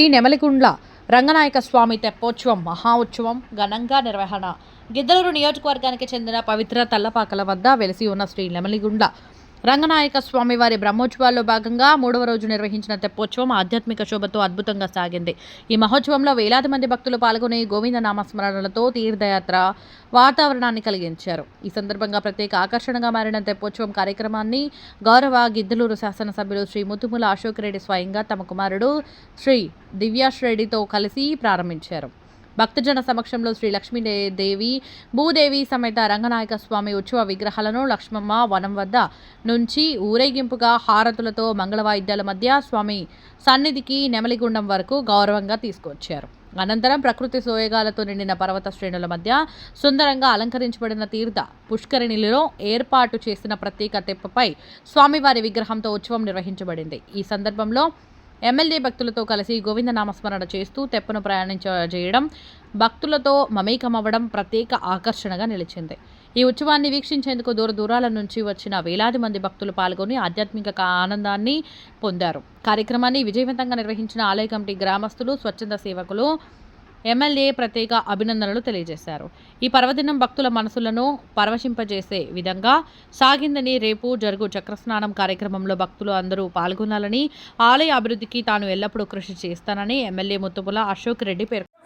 శ్రీ నెమలిగుండ్ల రంగనాయక స్వామి తెప్పోత్సవం మహా ఉత్సవం ఘనంగా నిర్వహణ. గిద్దలూరు నియోజకవర్గానికి చెందిన పవిత్ర తల్లపాకల వద్ద వెలిసి ఉన్న శ్రీ నెమలిగుండ్ల రంగనాయక స్వామి వారి బ్రహ్మోత్సవాల్లో భాగంగా మూడవ రోజు నిర్వహించిన తెప్పోత్సవం ఆధ్యాత్మిక శోభతో అద్భుతంగా సాగింది. ఈ మహోత్సవంలో వేలాది మంది భక్తులు పాల్గొని గోవింద నామస్మరణలతో తీర్థయాత్ర వాతావరణాన్ని కలిగించారు. ఈ సందర్భంగా ప్రత్యేక ఆకర్షణగా మారిన తెప్పోత్సవం కార్యక్రమాన్ని గౌరవ గిద్దలూరు శాసనసభ్యులు శ్రీ ముతుముల అశోక్ రెడ్డి స్వయంగా తమ కుమారుడు శ్రీ దివ్యాష్ రెడ్డితో కలిసి ప్రారంభించారు. భక్తజన సమక్షంలో శ్రీ లక్ష్మీదేవి భూదేవి సమేత రంగనాయక స్వామి ఉత్సవ విగ్రహాలను లక్ష్మమ్మ వనం వద్ద నుంచి ఊరేగింపుగా హారతులతో మంగళ వాయిద్యాల మధ్య స్వామి సన్నిధికి నెమలిగుండం వరకు గౌరవంగా తీసుకొచ్చారు. అనంతరం ప్రకృతి సోయగాలతో నిండిన పర్వత శ్రేణుల మధ్య సుందరంగా అలంకరించబడిన తీర్థ పుష్కరిణిలో ఏర్పాటు చేసిన ప్రత్యేక తెప్పపై స్వామివారి విగ్రహంతో ఉత్సవం నిర్వహించబడింది. ఈ సందర్భంలో ఎమ్మెల్యే భక్తులతో కలిసి గోవింద నామస్మరణ చేస్తూ తెప్పను ప్రయాణించజేయడం భక్తులతో మమేకమవ్వడం ప్రత్యేక ఆకర్షణగా నిలిచింది. ఈ ఉత్సవాన్ని వీక్షించేందుకు దూర దూరాల నుంచి వచ్చిన వేలాది మంది భక్తులు పాల్గొని ఆధ్యాత్మిక ఆనందాన్ని పొందారు. కార్యక్రమాన్ని విజయవంతంగా నిర్వహించిన ఆలయ కమిటీ గ్రామస్తులు స్వచ్ఛంద సేవకులు ఎమ్మెల్యే ప్రత్యేక అభినందనలు తెలియజేశారు. ఈ పర్వదినం భక్తుల మనసులను పరవశింపజేసే విధంగా సాగిందని రేపు జరుగు చక్రస్నానం కార్యక్రమంలో భక్తులు అందరూ పాల్గొనాలని ఆలయ అభివృద్ధికి తాను ఎల్లప్పుడూ కృషి చేస్తానని ఎమ్మెల్యే ముత్తుపుల అశోక్ రెడ్డి పేర్కొన్నారు